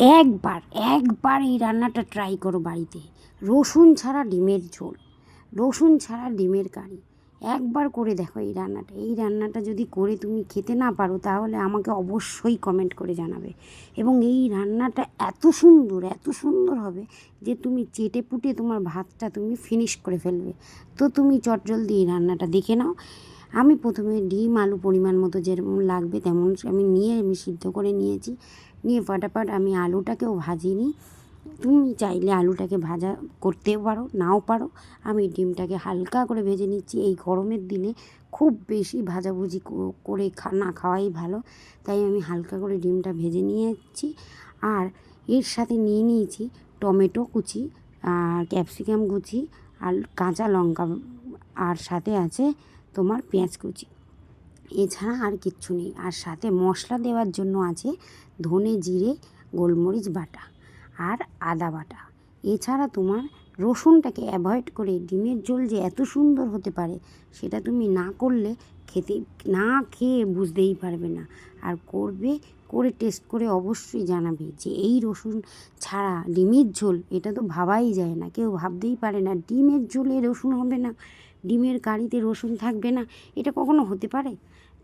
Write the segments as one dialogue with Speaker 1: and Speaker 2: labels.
Speaker 1: একবার একবার এই রান্নাটা ট্রাই করো বাড়িতে। রসুন ছাড়া ডিমের ঝোল, রসুন ছাড়া ডিমের কারি। একবার করে দেখো এই রান্নাটা। এই রান্নাটা যদি করে তুমি খেতে না পারো, তাহলে আমাকে অবশ্যই কমেন্ট করে জানাবে। এবং এই রান্নাটা এত সুন্দর এত সুন্দর হবে যে তুমি চেটে পুটে তোমার ভাতটা তুমি ফিনিশ করে ফেলবে। তো তুমি চটজলদি এই রান্নাটা দেখে নাও। আমি প্রথমে ডিম, আলু পরিমাণ মতো যেরকম লাগবে তেমন আমি নিয়ে, আমি সিদ্ধ করে নিয়েছি। নিয়ে ফটাফট আমি আলুটাকেও ভাজিনি তুমি চাইলে আলুটাকে ভাজা করতেও পারো, নাও পারো। আমি ডিমটাকে হালকা করে ভেজে নিচ্ছি। এই গরমের দিনে খুব বেশি ভাজাভুজি করে না খাওয়াই ভালো। তাই আমি হালকা করে ডিমটা ভেজে নিয়েছি। আর এর সাথে নিয়ে নিয়েছি টমেটো কুচি, আর ক্যাপসিকাম কুচি, আর কাঁচা লঙ্কা, আর সাথে আছে তোমার পেঁয়াজ কুচি। এছাড়া আর কিচ্ছু নেই। আর সাথে মশলা দেওয়ার জন্য আছে ধনে জিরে, গোলমরিচ বাটা আর আদা বাটা। এছাড়া তোমার রসুনটাকে অ্যাভয়েড করে ডিমের ঝোল যে এত সুন্দর হতে পারে সেটা তুমি না করলে খেতে, না খেয়ে বুঝতেই পারবে না। আর করবে, করে টেস্ট করে অবশ্যই জানাবে যে এই রসুন ছাড়া ডিমের ঝোল, এটা তো ভাবাই যায় না। কেউ ভাবতেই পারে না ডিমের ঝোলে রসুন হবে না, ডিমের কারিতে রসুন থাকবে না, এটা কখনো হতে পারে?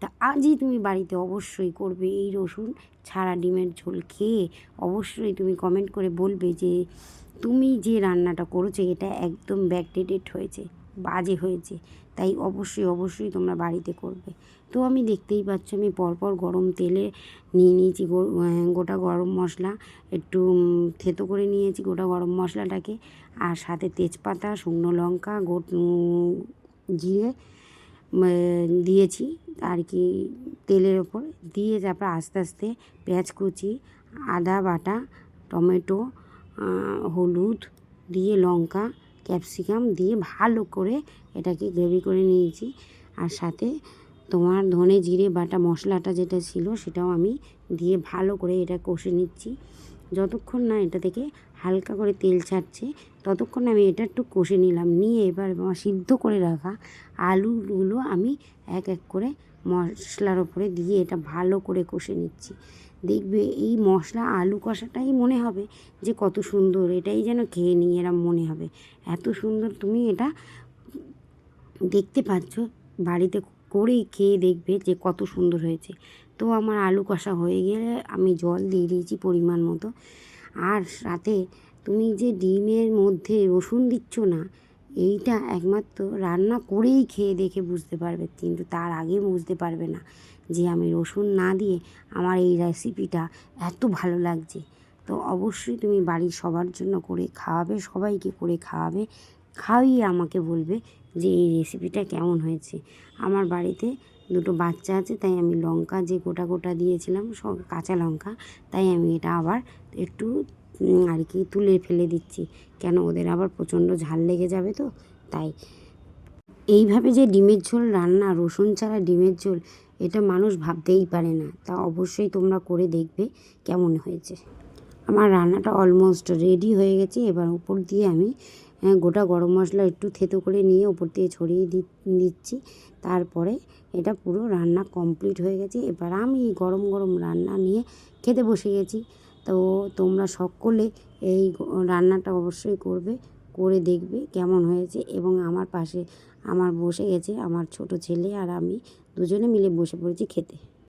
Speaker 1: তা আজই তুমি বাড়িতে অবশ্যই করবে এই রসুন ছাড়া ডিমের ঝোল খেয়ে অবশ্যই তুমি কমেন্ট করে বলবে যে তুমি যে রান্নাটা করেছ, এটা একদম ব্যাকডেটেড হয়েছে, বাজে হয়েছে। তাই অবশ্যই অবশ্যই তোমরা বাড়িতে করবে। তো আমি দেখতেই পাচ্ছ, আমি পরপর গরম তেলে নিয়ে নিয়েছি গোটা গরম মশলা। একটু থেতো করে নিয়েছি গোটা গরম মশলাটাকে। আর সাথে তেজপাতা, শুকনো লঙ্কা, গোট জিরে দিয়েছি আর কি তেলের ওপর। দিয়ে তারপর আস্তে আস্তে পেঁয়াজ কুচি, আদা বাটা, টমেটো হলুদ দিয়ে লঙ্কা, ক্যাপসিকাম দিয়ে ভালো করে এটাকে গ্রেভি করে নিয়েছি। আর সাথে তোমার ধনে জিরে বাটা মশলাটা যেটা ছিল সেটাও আমি দিয়ে ভালো করে এটা কষে নিচ্ছি। যতক্ষণ না এটা থেকে হালকা করে তেল ছাড়ছে, ততক্ষণ আমি এটা একটু কষে নিলাম। নিয়ে এবার সিদ্ধ করে রাখা আলুগুলো আমি এক এক করে মশলার ওপরে দিয়ে এটা ভালো করে কষে নিচ্ছি। দেখবে এই মশলা আলু কষাটাই মনে হবে যে কত সুন্দর, এটাই যেন খেয়ে নিই এরম মনে হবে। এত সুন্দর তুমি এটা দেখতে পাচ্ছ, বাড়িতে করেই খেয়ে দেখবে যে কত সুন্দর হয়েছে। তো আমার আলু কষা হয়ে গেলে আমি জল দিয়ে দিয়েছি পরিমাণ মতো। আর সাথে তুমি যে ডিমের মধ্যে রসুন দিচ্ছ না এইটা একমাত্র রান্না করেই খেয়ে দেখে বুঝতে পারবে, কিন্তু তার আগে বুঝতে পারবে না যে আমি রসুন না দিয়ে আমার এই রেসিপিটা এত ভালো লাগছে। তো অবশ্যই তুমি বাড়ির সবার জন্য করে খাওয়াবে, সবাইকে করে খাওয়াবে, খাইয়ে আমাকে বলবে যে এই রেসিপিটা কেমন হয়েছে। আমার বাড়িতে দুটো বাচ্চা আছে, তাই আমি লঙ্কা যে গোটা গোটা দিয়েছিলাম সব কাঁচা লঙ্কা, তাই আমি এটা আবার একটু আর কি তুলে ফেলে দিচ্ছি। কেন ওদের আবার প্রচণ্ড ঝাল লেগে যাবে তো? তাই। এইভাবে যে ডিমের ঝোল রান্না, রসুন ছাড়া ডিমের ঝোল, এটা মানুষ ভাবতেই পারে না। তা অবশ্যই তোমরা করে দেখবে কেমন হয়েছে। আমার রান্নাটা অলমোস্ট রেডি হয়ে গেছে। এবার উপর দিয়ে আমি গোটা গরম মশলা একটু থেতো করে নিয়ে উপর দিয়ে ছড়িয়ে দিচ্ছি। তারপরে এটা পুরো রান্না কমপ্লিট হয়ে গেছে। এবার আমি গরম গরম রান্না নিয়ে খেতে বসে গেছি। তো তোমরা সকলে এই রান্নাটা অবশ্যই করবে, করে দেখবে কেমন হয়েছে এবং আমার পাশে, আমার বসে গেছে আমার ছোট ছেলে আর আমি দুজনে মিলে বসে পড়েছি খেতে।